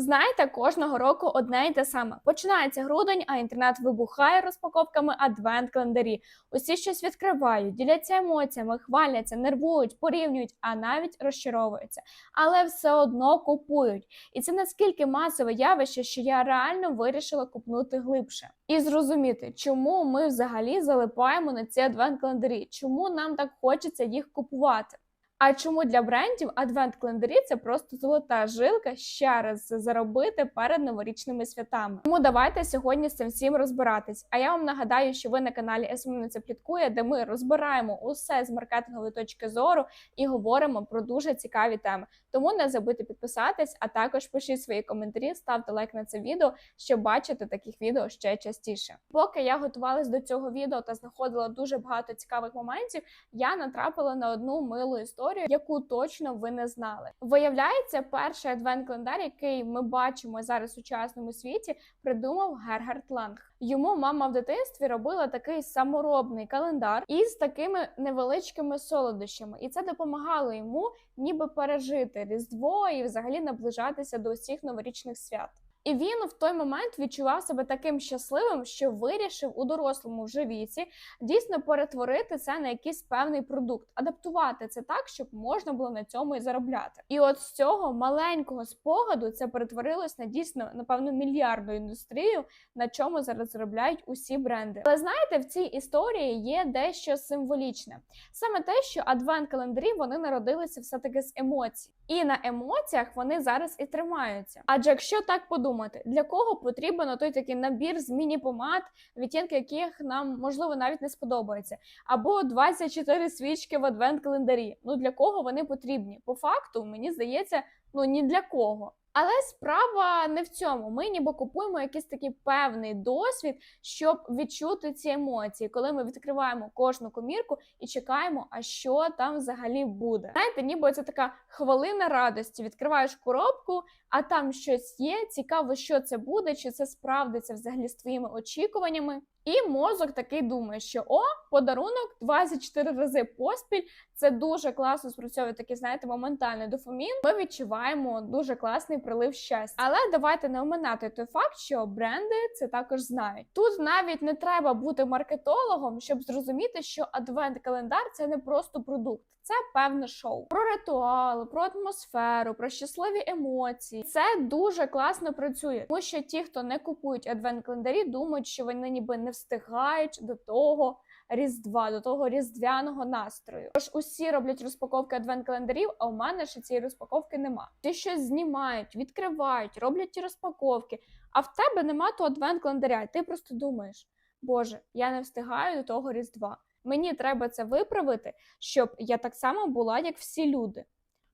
Знаєте, кожного року одне й те саме. Починається грудень, а інтернет вибухає розпаковками адвент-календарі. Усі щось відкривають, діляться емоціями, хваляться, нервують, порівнюють, а навіть розчаровуються. Але все одно купують. І це наскільки масове явище, що я реально вирішила купнути глибше і зрозуміти, чому ми взагалі залипаємо на ці адвент-календарі, чому нам так хочеться їх купувати. А чому для брендів адвент-календарі це просто золота жилка ще раз заробити перед новорічними святами? Тому давайте сьогодні з цим всім розбиратись. А я вам нагадаю, що ви на каналі СМНЦ Пліткує, де ми розбираємо усе з маркетингової точки зору і говоримо про дуже цікаві теми. Тому не забудьте підписатись, а також пишіть свої коментарі, ставте лайк на це відео, щоб бачити таких відео ще частіше. Поки я готувалась до цього відео та знаходила дуже багато цікавих моментів, я натрапила на одну милу історію, яку точно ви не знали. Виявляється, перший адвент-календар, який ми бачимо зараз у сучасному світі, придумав Гергард Ланг. Йому мама в дитинстві робила такий саморобний календар із такими невеличкими солодощами, і це допомагало йому ніби пережити різдво і взагалі наближатися до усіх новорічних свят. І він в той момент відчував себе таким щасливим, що вирішив у дорослому вже віці дійсно перетворити це на якийсь певний продукт, адаптувати це так, щоб можна було на цьому і заробляти. І от з цього маленького спогаду це перетворилось на дійсно напевно мільярдну індустрію, на чому зараз заробляють усі бренди. Але знаєте, в цій історії є дещо символічне. Саме те, що адвент-календарі вони народилися все таки з емоцій, і на емоціях вони зараз і тримаються. Адже якщо так подумати, для кого потрібен той такий набір з міні-помад, відтінки яких нам можливо навіть не сподобається, або 24 свічки в адвент-календарі. Ну для кого вони потрібні? По факту, мені здається, ну ні для кого. Але справа не в цьому. Ми ніби купуємо якийсь такий певний досвід, щоб відчути ці емоції, коли ми відкриваємо кожну комірку і чекаємо, а що там взагалі буде. Знаєте, ніби це така хвилина радості. Відкриваєш коробку, а там щось є. Цікаво, що це буде, чи це справдиться взагалі з твоїми очікуваннями. І мозок такий думає, що о, подарунок 24 рази поспіль. Це дуже класно спрацьовує такий, знаєте, моментальний дофамін. Ми відчуваємо дуже класний прилив щастя. Але давайте не оминати той факт, що бренди це також знають. Тут навіть не треба бути маркетологом, щоб зрозуміти, що адвент-календар це не просто продукт, це певне шоу про ритуал, про атмосферу, про щасливі емоції. Це дуже класно працює, тому що ті, хто не купують адвент-календарі, думають, що вони ніби не встигають до того. Різдва до того різдвяного настрою. Тож усі роблять розпаковки адвент-календарів, а у мене ще цієї розпаковки нема. Ті щось знімають, відкривають, роблять ті розпаковки. А в тебе нема того адвент-календаря. І ти просто думаєш, Боже, я не встигаю до того різдва. Мені треба це виправити, щоб я так само була, як всі люди.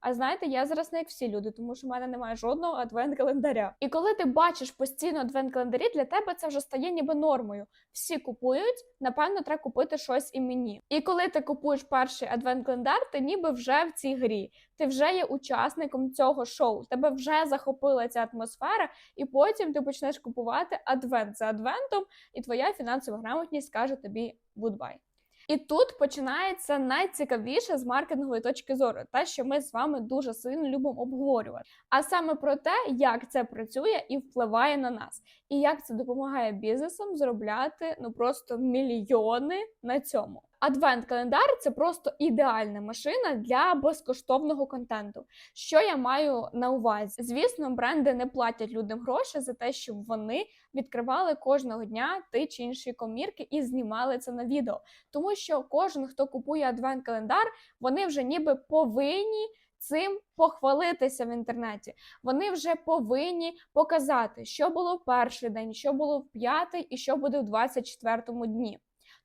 А знаєте, я зараз не як всі люди, тому що в мене немає жодного адвент-календаря. І коли ти бачиш постійно адвент-календарі, для тебе це вже стає ніби нормою. Всі купують, напевно, треба купити щось і мені. І коли ти купуєш перший адвент-календар, ти ніби вже в цій грі. Ти вже є учасником цього шоу. Тебе вже захопила ця атмосфера, і потім ти почнеш купувати адвент за адвентом, і твоя фінансова грамотність скаже тобі гудбай. І тут починається найцікавіше з маркетингової точки зору, те, що ми з вами дуже сильно любимо обговорювати. А саме про те, як це працює і впливає на нас, і як це допомагає бізнесам заробляти ну просто мільйони на цьому. Адвент-календар це просто ідеальна машина для безкоштовного контенту. Що я маю на увазі? Звісно, бренди не платять людям гроші за те, щоб вони відкривали кожного дня ті чи інші комірки і знімали це на відео. Тому що кожен, хто купує адвент-календар, вони вже ніби повинні. Цим похвалитися в інтернеті. Вони вже повинні показати, що було в перший день, що було в п'ятий і що буде в 24-му дні.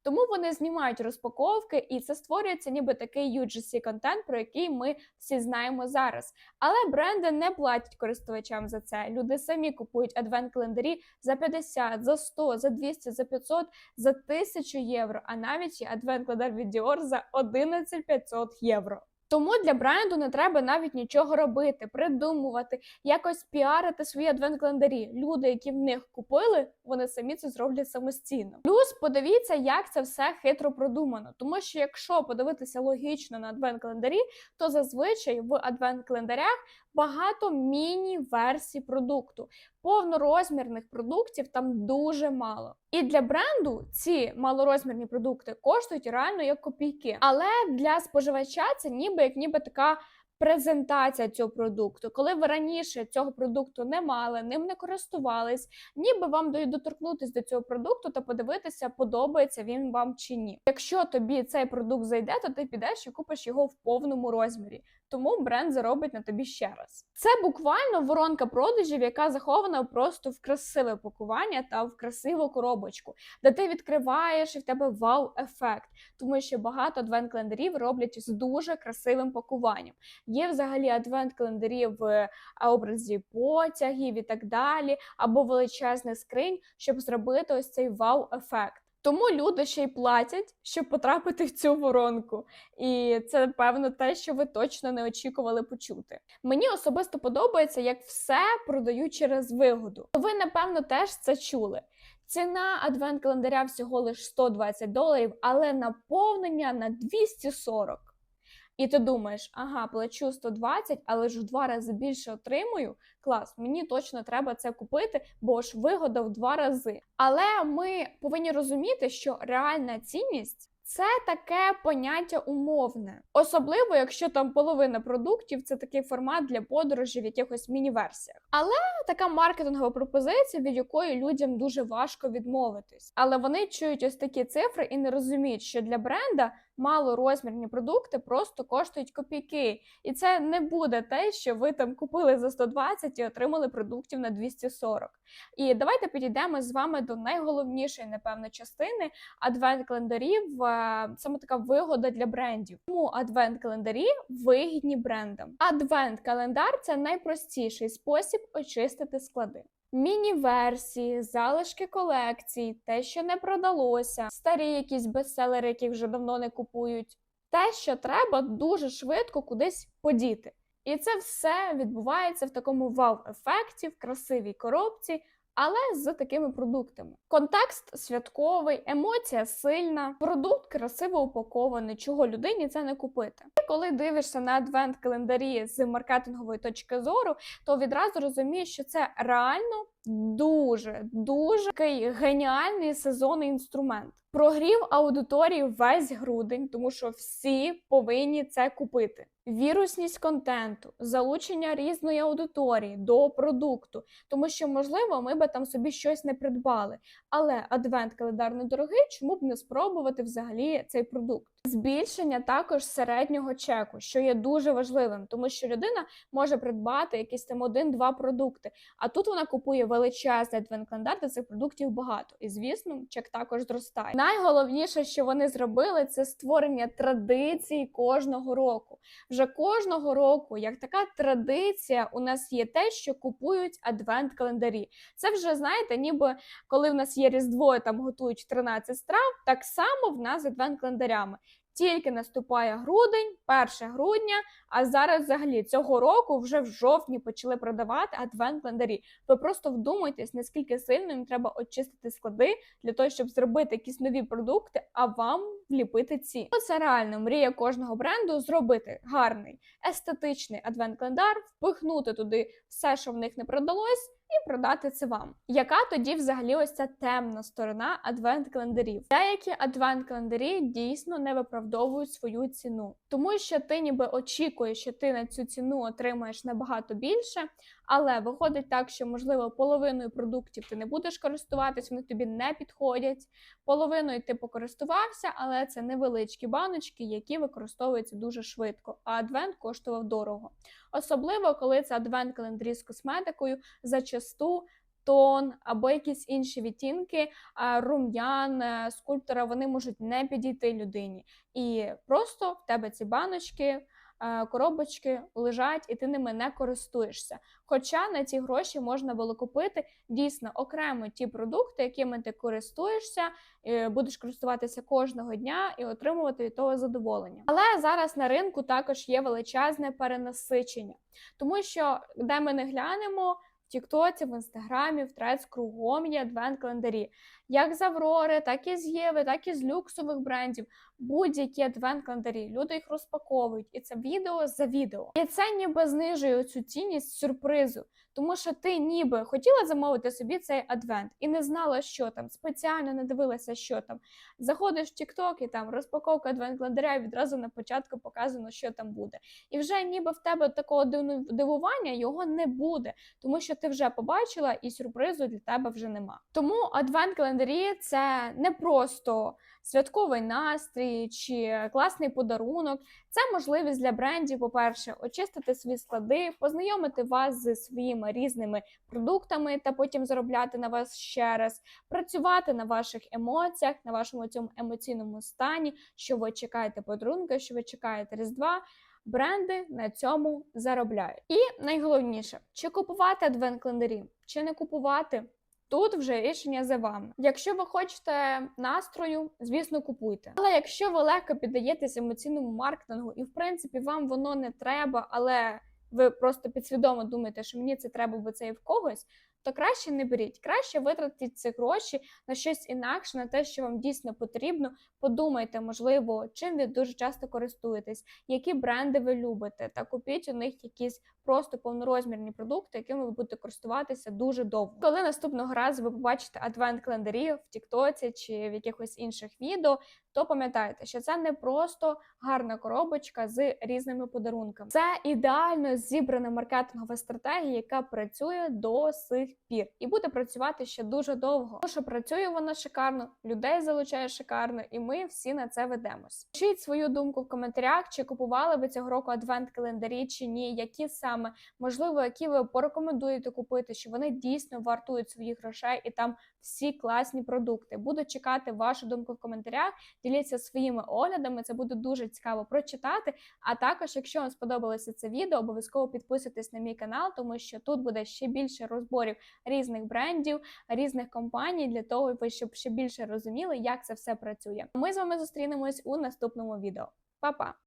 Тому вони знімають розпаковки, і це створюється ніби такий UGC контент, про який ми всі знаємо зараз. Але бренди не платять користувачам за це. Люди самі купують адвент-календарі за 50, за 100, за 200, за 500, за 1000 євро, а навіть є адвент-календар від Dior за 11 500 євро. Тому для бренду не треба навіть нічого робити, придумувати, якось піарити свої адвент-календарі. Люди, які в них купили, вони самі це зроблять самостійно. Плюс подивіться, як це все хитро продумано. Тому що якщо подивитися логічно на адвент-календарі, то зазвичай в адвент-календарях багато міні-версій продукту. Повнорозмірних продуктів там дуже мало. І для бренду ці малорозмірні продукти коштують реально як копійки. Але для споживача це ніби як ніби така. Презентація цього продукту, коли ви раніше цього продукту не мали, ним не користувались, ніби вам дають доторкнутися до цього продукту та подивитися, подобається він вам чи ні. Якщо тобі цей продукт зайде, то ти підеш і купиш його в повному розмірі. Тому бренд заробить на тобі ще раз. Це буквально воронка продажів, яка захована просто в красиве пакування та в красиву коробочку, де ти відкриваєш і в тебе вау-ефект, тому що багато адвент-календарів роблять з дуже красивим пакуванням. Є взагалі адвент-календарі в образі потягів і так далі, або величезних скринь, щоб зробити ось цей вау-ефект. Тому люди ще й платять, щоб потрапити в цю воронку. І це, певно, те, що ви точно не очікували почути. Мені особисто подобається, як все продають через вигоду. Ви, напевно, теж це чули. Ціна адвент-календаря всього лише 120 доларів, але наповнення на 240. І ти думаєш, ага, плачу 120, але ж в два рази більше отримую. Клас, мені точно треба це купити, бо ж вигода в два рази. Але ми повинні розуміти, що реальна цінність. Це таке поняття умовне, особливо якщо там половина продуктів це такий формат для подорожі в якихось міні-версіях. Але така маркетингова пропозиція, від якої людям дуже важко відмовитись. Але вони чують ось такі цифри і не розуміють, що для бренда малорозмірні продукти просто коштують копійки, і це не буде те, що ви там купили за 120 і отримали продуктів на 240. І давайте підійдемо з вами до найголовнішої, напевно, частини адвент-календарів. е, Саме така вигода для брендів. Тому адвент-календарі вигідні брендам. Адвент-календар це найпростіший спосіб очистити склади. Міні-версії, залишки колекцій, те, що не продалося, старі якісь бестселери, які вже давно не купують, те, що треба дуже швидко кудись подіти. І це все відбувається в такому вау-ефекті, в красивій коробці, але з такими продуктами. Контекст святковий, емоція сильна, продукт красиво упакований, чого людині це не купити. І коли дивишся на адвент-календарі з маркетингової точки зору, то відразу розумієш, що це реально дуже дуже такий геніальний сезонний інструмент. Прогрів аудиторії весь грудень, тому що всі повинні це купити. Вірусність контенту, залучення різної аудиторії до продукту, тому що, можливо, ми би там собі щось не придбали. Але адвент календар недорогий, чому б не спробувати взагалі цей продукт? Збільшення також середнього чеку, що є дуже важливим, тому що людина може придбати якісь там один-два продукти. А тут вона купує величезний адвент-календар, де цих продуктів багато. І звісно, чек також зростає. Найголовніше, що вони зробили, це створення традицій кожного року. Вже кожного року, як така традиція, у нас є те, що купують адвент-календарі. Це вже знаєте, ніби коли в нас є різдво, там готують 13 страв, так само в нас з адвент-календарями. Тільки наступає грудень, 1 грудня, а зараз взагалі цього року вже в жовтні почали продавати адвент-календарі. Ви просто вдумайтесь, наскільки сильно їм треба очистити склади для того, щоб зробити якісь нові продукти, а вам вліпити ці. Ну, Це реально мрія кожного бренду зробити гарний естетичний адвент-календар, впихнути туди все, що в них не продалось. І продати це вам. Яка тоді взагалі ось ця темна сторона адвент-календарів? Деякі адвент-календарі дійсно не виправдовують свою ціну, тому що ти ніби очікуєш, що ти на цю ціну отримаєш набагато більше, але виходить так, що можливо половиною продуктів ти не будеш користуватись, вони тобі не підходять. Половиною ти покористувався, але це невеличкі баночки, які використовуються дуже швидко. А адвент коштував дорого. Особливо, коли це адвент-календарі з косметикою, зачасту тон або якісь інші відтінки рум'ян, е, скульптора, вони можуть не підійти людині. І просто в тебе ці баночки. Е, Коробочки лежать, і ти ними не користуєшся. Хоча на ці гроші можна було купити дійсно окремо ті продукти, якими ти користуєшся, будеш користуватися кожного дня і отримувати від того задоволення. Але зараз на ринку також є величезне перенасичення, тому що де ми не глянемо. В Тіктоці, в інстаграмі, в трец кругом є адвент-календарі. Як з Аврори, так і з Єви, так і з люксових брендів. Будь-які адвент-календарі. Люди їх розпаковують, і це відео за відео. І це ніби знижує цю цінність сюрпризу. Тому що ти ніби хотіла замовити собі цей адвент і не знала, що там, спеціально не дивилася, що там. Заходиш в TikTok і там розпаковка адвент-календаря, і відразу на початку показано, що там буде. І вже ніби в тебе такого дивування його не буде, тому що ти вже побачила, і сюрпризу для тебе вже нема. Тому адвент-календарі це не просто святковий настрій чи класний подарунок. Це можливість для брендів, по-перше, очистити свої склади, познайомити вас зі своїми різними продуктами та потім заробляти на вас ще раз, працювати на ваших емоціях, на вашому цьому емоційному стані, що ви чекаєте подарунка, що ви чекаєте Різдва. Бренди на цьому заробляють. І найголовніше, чи купувати адвент-календарі, чи не купувати. Тут вже рішення за вами. Якщо ви хочете настрою, звісно, купуйте. Але якщо ви легко піддаєтесь емоційному маркетингу, і в принципі вам воно не треба, але ви просто підсвідомо думаєте, що мені це треба, бо це і в когось, то краще не беріть. Краще витратіть ці гроші на щось інакше, на те, що вам дійсно потрібно. Подумайте, можливо, чим ви дуже часто користуєтесь, які бренди ви любите, та купіть у них якісь просто повнорозмірні продукти, якими ви будете користуватися дуже довго. Коли наступного разу ви побачите адвент-календарі в Тіктоці чи в якихось інших відео, то пам'ятайте, що це не просто гарна коробочка з різними подарунками. Це ідеально зібрана маркетингова стратегія, яка працює до сих пір і буде працювати ще дуже довго. Тому що працює вона шикарно, людей залучає шикарно, і ми всі на це ведемось. Пишіть свою думку в коментарях, чи купували ви цього року адвент-календарі чи ні, які саме можливо, які ви порекомендуєте купити, що вони дійсно вартують своїх грошей, і там всі класні продукти. Буду чекати вашу думку в коментарях. Діліться своїми оглядами. Це буде дуже цікаво прочитати. А також, якщо вам сподобалося це відео, обов'язково підписуйтесь на мій канал, тому що тут буде ще більше розборів різних брендів, різних компаній для того, щоб ще більше розуміли, як це все працює. Ми з вами зустрінемось у наступному відео. Па-па!